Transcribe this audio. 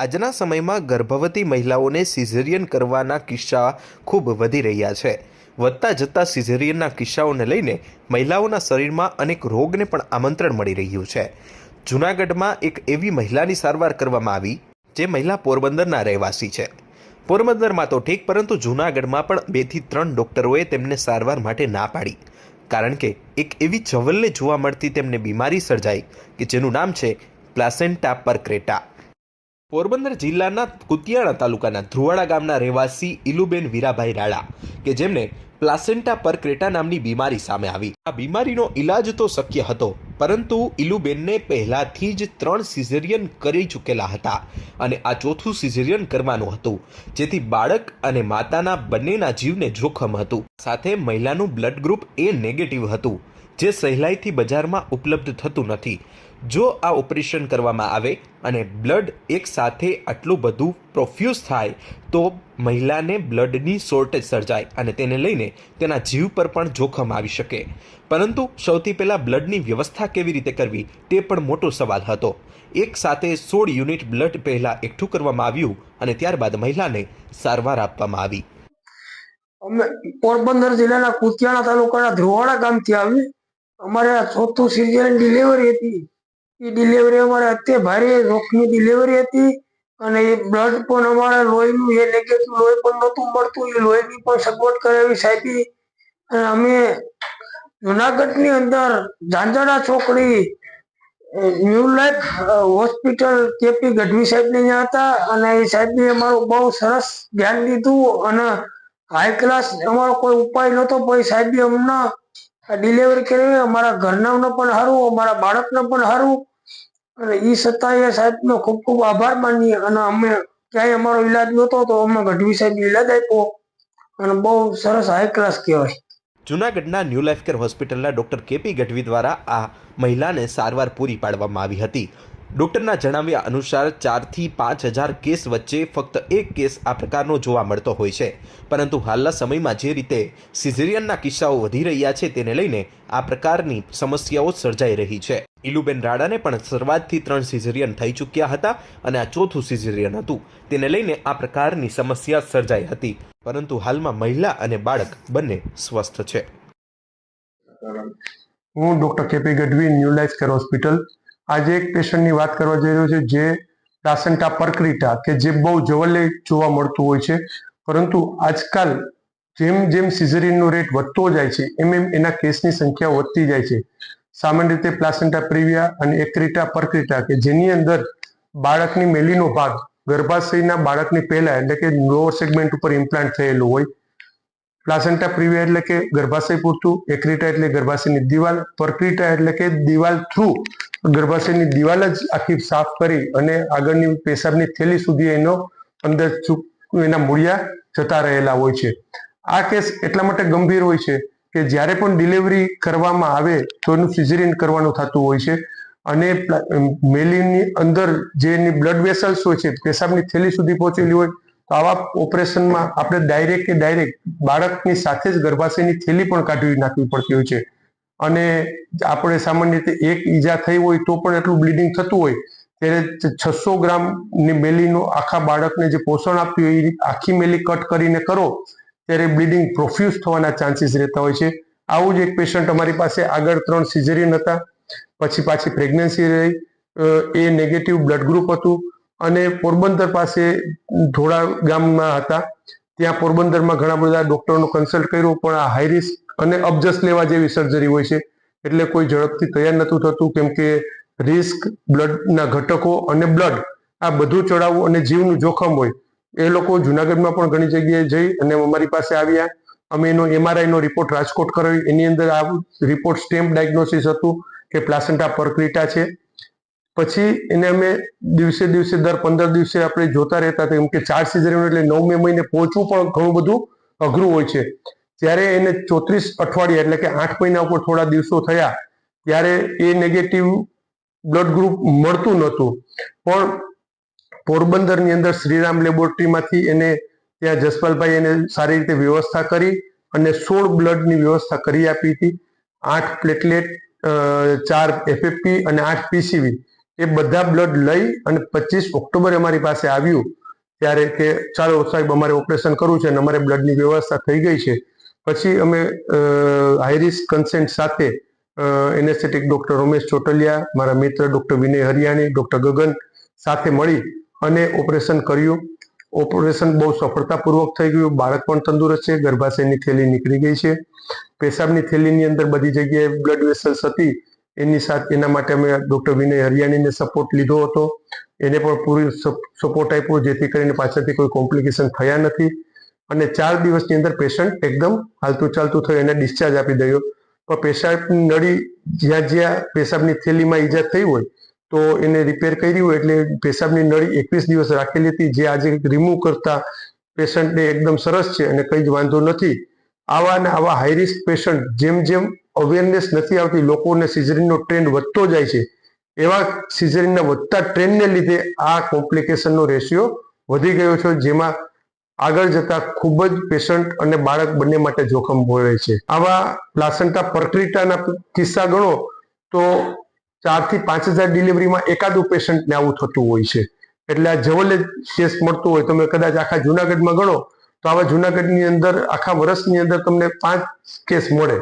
આજના સમયમાં ગર્ભવતી મહિલાઓને સિઝેરિયન કરવાના કિસ્સા ખૂબ વધી રહ્યા છે. વધતા જતા સિઝેરિયનના કિસ્સાઓને લઈને મહિલાઓના શરીરમાં અનેક રોગને પણ આમંત્રણ મળી રહ્યું છે. જૂનાગઢમાં એક એવી મહિલાની સારવાર કરવામાં આવી, જે મહિલા પોરબંદરના રહેવાસી છે. પોરબંદરમાં તો ઠીક, પરંતુ જૂનાગઢમાં પણ બેથી ત્રણ ડૉક્ટરોએ તેમને સારવાર માટે ના પાડી. કારણ કે એક એવી જવલ્લે જોવા મળતી તેમને બીમારી સર્જાઈ, કે જેનું નામ છે પ્લાસેન્ટા પર ક્રેટા પોરબંદર જિલ્લાના કુતિયાણા તાલુકાના ધ્રુવાડા ગામના રહેવાસી ઇલુબેન વીરાભાઈ રાળા, કે જેમને પ્લાસેન્ટા પર ક્રેટા નામની બીમારી સામે આવી. આ બીમારીનો ઈલાજ તો શક્ય હતો, પરંતુ ઇલુબેનને પહેલાથી જ ત્રણ સિઝેરિયન કરી ચૂકેલા હતા અને આ ચોથું સિઝેરિયન કરવાનું હતું, જેથી બાળક અને માતાના બંનેના જીવને જોખમ હતું. સાથે મહિલાનું બ્લડ ગ્રુપ એ નેગેટિવ હતું, જે સહેલાઈથી બજારમાં ઉપલબ્ધ થતું નથી. જો આ ઓપરેશન કરવામાં આવે અને બ્લડ એક સાથે આટલું બધું પ્રોફ્યુઝ થાય, તો મહિલાને બ્લડની શોર્ટેજ સર્જાય અને તેને લઈને તેના જીવ પર પણ જોખમ આવી શકે. પરંતુ સૌથી પહેલાં બ્લડની વ્યવસ્થા કેવી રીતે કરવી તે પણ મોટો સવાલ હતો. એક સાથે સોળ યુનિટ બ્લડ પહેલાં એકઠું કરવામાં આવ્યું અને ત્યારબાદ મહિલાને સારવાર આપવામાં આવી. અમે પોરબંદર જિલ્લાના કુતિયાણા તાલુકાના ધ્રુવાડા ગામથી આવી અમારે ચોથું સિરિયલ ડિલિવરી હતી. એ ડિલિવરી અમારે અત્યારે ભારે જોખમી ડિલિવરી હતી અને એ બ્લડ પણ અમારે લોહીનું, એ નેગેટિવ લોહી પણ નહોતું મળતું, એ લોહીની પણ સગવડ કરાવી સાહેબી. અને અમે જુનાગઢની અંદર ઝાંઝાડા છોકરી new life hospital K P Gadhvi સાહેબને ત્યાં હતા અને એ સાહેબે અમારું બહુ સરસ ધ્યાન દીધું અને હાઈ ક્લાસ અમારો કોઈ ઉપાય નહોતો પછી સાહેબે અમને ડિલિવરી કરી અમારા ઘરનાનો પણ સારું અમારા બાળકને પણ સારું અને એ એ સાહેબનો ખૂબ ખૂબ આભાર માનીએ અને અમે ક્યાંય અમારો ઈલાજ નહોતો તો અમે ગઢવી સાહેબ ઈલાજ આપ્યો અને બહુ સરસ હાઈ ક્લાસ કહેવાય. જૂનાગઢના ન્યૂ લાઈફ કેર હોસ્પિટલના ડૉક્ટર કેપી ગઢવી દ્વારા આ મહિલાને સારવાર પૂરી પાડવામાં આવી હતી. ડૉક્ટરના જણાવ્યા અનુસાર ચારથી પાંચ હજાર કેસ વચ્ચે ફક્ત એક કેસ આ પ્રકારનો જોવા મળતો હોય છે. પરંતુ હાલના સમયમાં જે રીતે સિઝેરિયનના કિસ્સાઓ વધી રહ્યા છે તેને લઈને આ પ્રકારની સમસ્યાઓ સર્જાઈ રહી છે. ઇલુબેન રાડાને પણ શરૂઆતથી ત્રણ સિઝેરિયન થઈ ચૂક્યા હતા અને આ ચોથું સિઝેરિયન હતું. તેને લઈને આ પ્રકારની સમસ્યા સર્જાઈ હતી. પરંતુ હાલમાં મહિલા અને બાળક બંને સ્વસ્થ છે. હું doctor K P Gadhvi, new life care hospital. આજે એક પેશન્ટની વાત કરવા જઈ રહ્યો છે જે પ્લાસેન્ટા પરક્રિટા કે જે બહુ જવલ્લે જોવા મળતું હોય છે. પરંતુ આજકાલ જેમ જેમ સિઝરીનનો રેટ વધતો જાય છે, એમ એમ એના કેસની સંખ્યા વધતી જાય છે. સામાન્ય રીતે પ્લાસેન્ટા પ્રિવિયા અને એક્રિટા પરક્રિટા કે જેની અંદર બાળકની મેલીનો ભાગ, ગર્ભાશયના બાળકની પહેલા, એટલે કે લોઅર સેગમેન્ટ ઉપર ઇમ્પ્લાન્ટ થયેલું હોય. પ્લાસેન્ટા પ્રિવિયા એટલે કે ગર્ભાશય પૂરતું એક્રિટા એટલે ગર્ભાશયની દિવાલ પરક્રિટા એટલે કે દિવાલ થ્રુ ગર્ભાશયની દિવાલ જ આખી સાફ કરી અને આગળની પેશાબની થેલી સુધી એનો અંદર ચૂક એના મૂળિયા જતા રહેલા હોય છે. આ કેસ એટલા માટે ગંભીર હોય છે કે જ્યારે પણ ડિલિવરી કરવામાં આવે તો એનું સિઝરિન કરવાનું થતું હોય છે અને મેલીની અંદર જે એની બ્લડ વેસલ્સ હોય છે, પેશાબની થેલી સુધી પહોંચેલી હોય, તો આવા ઓપરેશનમાં આપણે ડાયરેક્ટ કે ડાયરેક્ટ બાળકની સાથે જ ગર્ભાશયની થેલી પણ કાઢી નાખવી પડતી હોય છે. અને આપણે સામાન્ય રીતે એક ઈજા થઈ હોય તો પણ એટલું બ્લીડિંગ થતું હોય, ત્યારે છસો ગ્રામની મેલીનો આખા બાળકને જે પોષણ આપ્યું હોય, એ આખી મેલી કટ કરીને કરો, ત્યારે બ્લીડિંગ પ્રોફ્યુઝ થવાના ચાન્સીસ રહેતા હોય છે. આવું જ એક પેશન્ટ અમારી પાસે આગળ ત્રણ સિઝેરિયન હતા, પછી પાછી પ્રેગ્નન્સી રહી એ નેગેટિવ બ્લડ ગ્રુપ હતું, અને પોરબંદર પાસે ધોળા ગામમાં હતા, ત્યાં પોરબંદરમાં ઘણા બધા ડોક્ટરનો કન્સલ્ટ કર્યો, પણ આ હાઈ રિસ્ક અને અબજસ લેવા જેવી સર્જરી હોય છે. એટલે કોઈ ઝડપથી તૈયાર નહોતું થતું, કેમ કે રિસ્ક બ્લડના ઘટકો અને બ્લડ આ બધું ચડાવવું અને જીવનું જોખમ હોય, એ લોકો જુનાગઢમાં પણ ઘણી જગ્યાએ જઈ અને અમારી પાસે આવ્યા. અમે એનો એમઆરઆઈનો રિપોર્ટ રાજકોટ કરાવી. એની અંદર આ રિપોર્ટ સ્ટેમ્પ ડાયગ્નોસિસ હતું કે પ્લાસેન્ટા પરક્રિટા છે. પછી એને અમે દિવસે દિવસે દર પંદર દિવસે આપણે જોતા રહેતા હતા. કેમ કે ચાર સિઝન એટલે નવમે મહિને પહોંચવું પણ ઘણું બધું અઘરું હોય છે. ત્યારે એને ચોત્રીસ અઠવાડિયા એટલે કે આઠ મહિના ઉપર થોડા દિવસો થયા, ત્યારે એ નેગેટિવ બ્લડ ગ્રુપ મળતું નહોતું. પણ પોરબંદરની અંદર શ્રીરામ લેબોરેટરીમાંથી એને ત્યાં જસપાલભાઈ એને સારી રીતે વ્યવસ્થા કરી અને સોળ બ્લડની વ્યવસ્થા કરી આપી હતી. આઠ પ્લેટલેટ ચાર એફએફપી અને આઠ પીસીવી એ બધા બ્લડ લઈ અને પચીસ ઓક્ટોબરે અમારી પાસે આવ્યું, ત્યારે કે ચાલો સાહેબ અમારે ઓપરેશન કરવું છે અને અમારે બ્લડની વ્યવસ્થા થઈ ગઈ છે. પછી અમે હાઈ રિસ્ક કન્સેન્ટ સાથે એનેસ્થેટિક ડોક્ટર રમેશ ચોટલિયા, મારા મિત્ર ડોક્ટર વિનય હરિયાણી ડોક્ટર ગગન સાથે મળી અને ઓપરેશન કર્યું. ઓપરેશન બહુ સફળતાપૂર્વક થઈ ગયું. બાળક પણ તંદુરસ્ત છે. ગર્ભાશયની થેલી નીકળી ગઈ છે. પેશાબની થેલીની અંદર બધી જગ્યાએ બ્લડ વેસલ્સ હતી. એની સાથે એના માટે અમે ડોક્ટર વિનય હરિયાણીને સપોર્ટ લીધો હતો. એને પણ પૂરી સપોર્ટ આપ્યો, જેથી કરીને પાછળથી કોઈ કોમ્પ્લિકેશન થયા નથી. અને ચાર દિવસની અંદર પેશન્ટ એકદમ હાલતું ચાલતું થયું, એને ડિસ્ચાર્જ આપી દયો. પણ પેશાબની નળી જ્યાં જ્યાં પેશાબની થેલીમાં ઈજા થઈ હોય, તો એને રિપેર કરી હોય એટલે પેશાબની નળી એકવીસ દિવસ રાખેલી હતી. જે આજે રિમૂવ કરતા પેશન્ટને એકદમ સરસ છે અને કંઈ જ વાંધો નથી. આવા ને આવા હાઈ રિસ્ક પેશન્ટ જેમ જેમ અવેરનેસ નથી આવતી, લોકોને સિઝરીનનો ટ્રેન્ડ વધતો જાય છે, એવા સિઝરીનના વધતા ટ્રેન્ડને લીધે આ કોમ્પ્લિકેશનનો રેશિયો વધી ગયો છે, જેમાં આગળ જતા ખૂબ જ પેશન્ટ અને બાળક બંને માટે જોખમ હોય છે. આવા પ્લાસન્ટા પરક્રિટાના કિસ્સા ગણો તો ચારથી પાંચ હજાર ડિલિવરીમાં એકાદું પેશન્ટને આવું થતું હોય છે. એટલે આ જવલે કેસ મળતું હોય, તમે કદાચ આખા જુનાગઢમાં ગણો, તો આવા જુનાગઢની અંદર, આખા વર્ષની અંદર તમને પાંચ કેસ મળે.